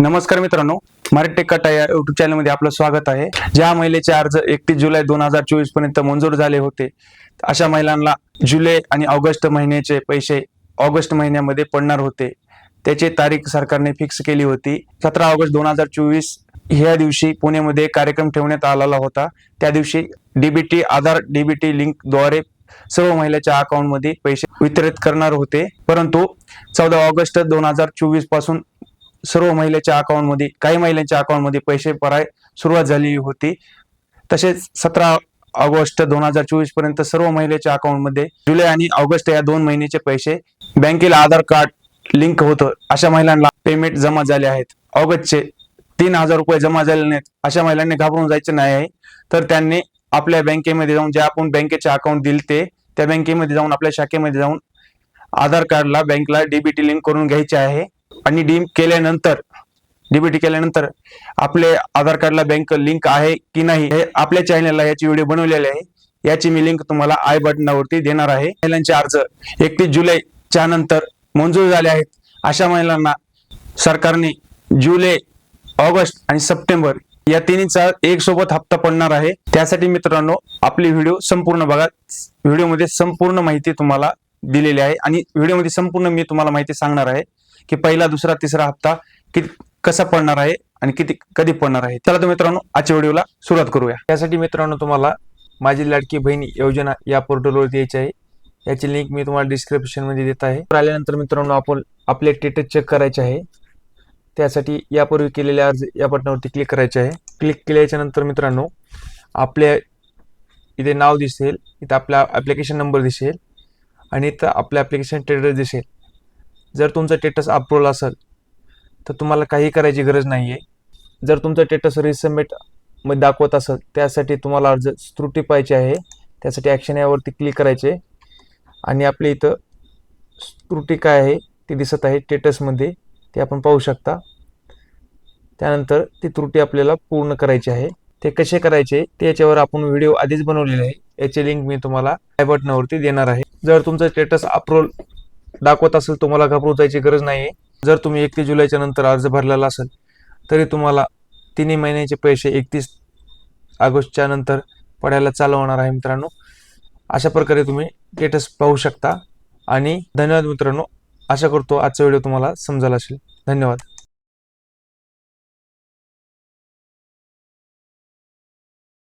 नमस्कार मित्रांनो मराठी कटा या युट्यूब चॅनलमध्ये आपलं स्वागत आहे. ज्या महिलेचे अर्ज एकतीस जुलै दोन हजार चोवीसपर्यंत मंजूर झाले होते अशा महिलांना जुलै आणि ऑगस्ट महिन्याचे पैसे ऑगस्ट महिन्यामध्ये पडणार होते. त्याची तारीख सरकारने फिक्स केली होती. सतरा ऑगस्ट दोन हजार चोवीस ह्या दिवशी पुण्यामध्ये कार्यक्रम ठेवण्यात आलेला होता. त्या दिवशी डीबीटी आधार डीबीटी लिंकद्वारे सर्व महिलाच्या अकाउंटमध्ये पैसे वितरित करणार होते. परंतु चौदा ऑगस्ट दोन हजार चोवीसपासून सर्व महिलेच्या अकाउंटमध्ये काही महिलांच्या अकाउंटमध्ये पैसे भराय सुरुवात झाली होती. तसेच सतरा ऑगस्ट दोन हजार चोवीसपर्यंत सर्व महिलेच्या अकाउंटमध्ये जुलै आणि ऑगस्ट या दोन महिन्याचे पैसे बँकेला आधार कार्ड लिंक होतं. अशा महिलांना पेमेंट जमा झाले आहेत. ऑगस्टचे तीन हजार रुपये जमा झाले नाहीत. अशा महिलांनी घाबरून जायचे नाही आहे. तर त्यांनी आपल्या बँकेमध्ये जाऊन जे आपण बँकेचे अकाउंट दिले ते त्या बँकेमध्ये जाऊन आपल्या शाखेमध्ये जाऊन आधार कार्डला बँकला डीबीटी लिंक करून घ्यायचे आहे. आणि डीम केल्यानंतर डीबीटी केल्यानंतर आपले आधार कार्डला बँक लिंक आहे की नाही हे आपल्या चॅनलला याची व्हिडिओ बनवलेली आहे. याची मी लिंक तुम्हाला आय बटनावरती देणार आहे. महिलांचे अर्ज एकतीस जुलैच्या नंतर मंजूर झाले आहेत. अशा महिलांना सरकारने जुलै ऑगस्ट आणि सप्टेंबर या तिन्हीचा एक सोबत हप्ता पडणार आहे. त्यासाठी मित्रांनो आपली व्हिडिओ संपूर्ण बघा. व्हिडिओमध्ये संपूर्ण माहिती तुम्हाला दिलेले आहे. आणि व्हिडिओमध्ये संपूर्ण मी तुम्हाला माहिती सांगणार आहे की पहिला दुसरा तिसरा हप्ता किती कसा पडणार आहे आणि किती कधी पडणार आहे. चला तर मित्रांनो आजच्या व्हिडिओला सुरुवात करूया. त्यासाठी मित्रांनो तुम्हाला माझी लाडकी बहीण योजना या पोर्टलवरती यायची आहे. याची लिंक मी तुम्हाला डिस्क्रिप्शनमध्ये देत आहे. आल्यानंतर मित्रांनो आपण आपले स्टेटस चेक करायचे आहे. त्यासाठी यापूर्वी केलेले अर्ज या बटनावरती क्लिक करायचे आहे. क्लिक केल्याच्यानंतर मित्रांनो आपल्या इथे नाव दिसेल इथे आपला ॲप्लिकेशन नंबर दिसेल. आणि इथं आपलं ॲप्लिकेशन स्टेटस दिसेल. जर तुमचं स्टेटस अप्रूव्हल असेल तर तुम्हाला काही करायची गरज नाही आहे जर तुमचं स्टेटस रिसबमिटमध्ये दाखवत असेल त्यासाठी तुम्हाला अर्ज त्रुटी पाहिजे आहे. त्यासाठी ॲक्शन यावरती क्लिक करायचे. आणि आपल्या इथं त्रुटी काय आहे ती दिसत आहे स्टेटसमध्ये ते आपण पाहू शकता. त्यानंतर ती त्रुटी आपल्याला पूर्ण करायची आहे. ते कसे करायचे ते याच्यावर आपण व्हिडिओ आधीच बनवलेले आहे. याची लिंक मी तुम्हाला आय बटनावरती देणार आहे. जर तुमचं स्टेटस अप्रूव्हल दाखवत असेल तुम्हाला घाबरू जायची गरज नाही आहे जर तुम्ही एकतीस जुलैच्या नंतर अर्ज भरलेला असेल तरी तुम्हाला तिन्ही महिन्याचे पैसे एकतीस ऑगस्टच्या नंतर पडायला चालू होणार आहे मित्रांनो. अशा प्रकारे तुम्ही स्टेटस पाहू शकता. आणि धन्यवाद मित्रांनो. आशा करतो आजचा व्हिडिओ तुम्हाला समजायला असेल. धन्यवाद.